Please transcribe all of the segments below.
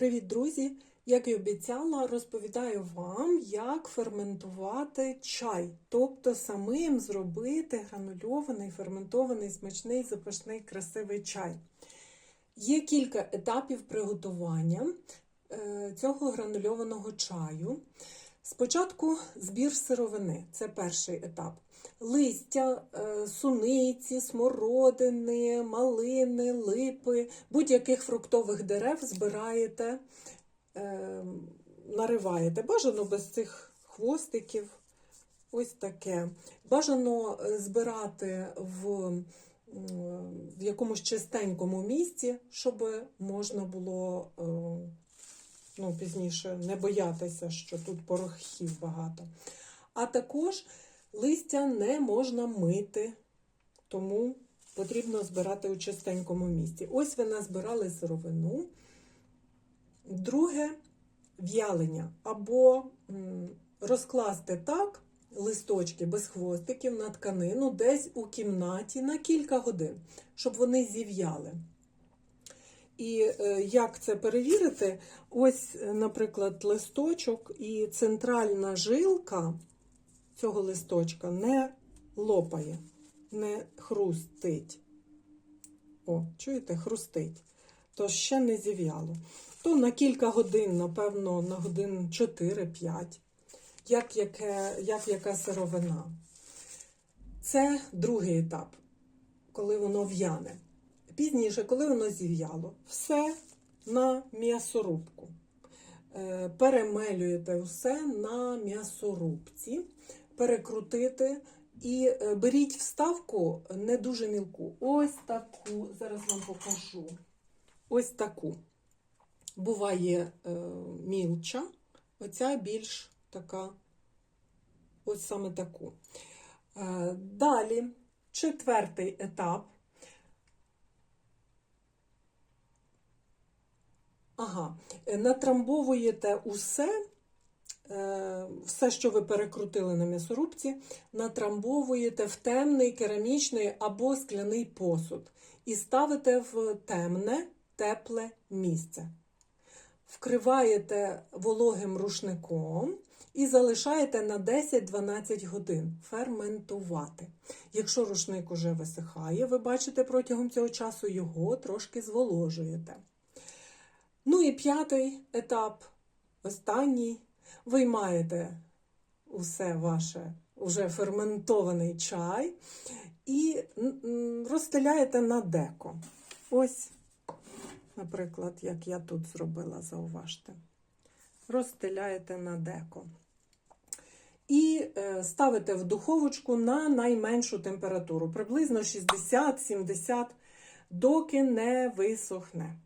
Привіт, друзі! Як і обіцяла, розповідаю вам, як ферментувати чай, тобто самим зробити гранульований, ферментований, смачний, запашний, красивий чай. Є кілька етапів приготування е, цього гранульованого чаю. Спочатку збір сировини це перший етап. Листя, е, суниці, смородини, малини, липи, будь-яких фруктових дерев збираєте, е, нариваєте. Бажано без цих хвостиків. Ось таке. Бажано е, збирати в, в якомусь чистенькому місці, щоб можна було ну, пізніше не боятися, що тут порохів багато. А також листя не можна мити, тому потрібно збирати у чистенькому місці. Ось ви назбирали сировину. Друге в'ялення або розкласти так листочки без хвостиків на тканину десь у кімнаті на кілька годин, щоб вони зів'яли. І е, як це перевірити? Ось, е, наприклад, листочок і центральна жилка цього листочка не лопає, не хрустить. О, чуєте, хрустить. То ще не зів'яло. То на кілька годин, напевно, на годин 4-5, як, яке, як яка сировина. Це другий етап, коли воно в'яне. Пізніше, коли воно зів'яло, все на м'ясорубку. Е, Перемелюєте все на м'ясорубці, перекрутити і е, беріть вставку не дуже мілку. Ось таку, зараз вам покажу. Ось таку. Буває е, мілча, оця більш така, ось саме таку. Е, далі, четвертий етап. Ага, е, натрамбовуєте усе, е, все, що ви перекрутили на м'ясорубці, натрамбовуєте в темний керамічний або скляний посуд і ставите в темне, тепле місце. Вкриваєте вологим рушником і залишаєте на 10-12 годин ферментувати. Якщо рушник уже висихає, ви бачите протягом цього часу його трошки зволожуєте. Ну і п'ятий етап, останній. Виймаєте усе ваше уже ферментований чай і розстеляєте на деко. Ось, наприклад, як я тут зробила, зауважте. Розстеляєте на деко. І е, ставите в духовочку на найменшу температуру, приблизно 60-70, доки не висохне.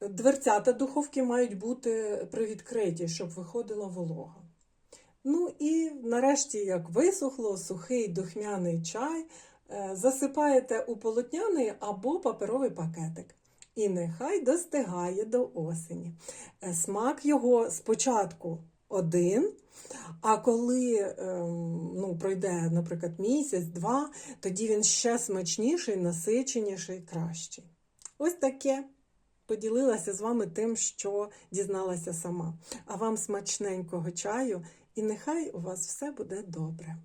Дверцята духовки мають бути привідкриті, щоб виходила волога. Ну і нарешті, як висохло, сухий духмяний чай, е, засипаєте у полотняний або паперовий пакетик. І нехай достигає до осені. Е, Смак його спочатку один, а коли ем, ну, пройде, наприклад, місяць-два, тоді він ще смачніший, насиченіший, кращий. Ось таке поділилася з вами тим, що дізналася сама. А вам смачненького чаю, і нехай у вас все буде добре.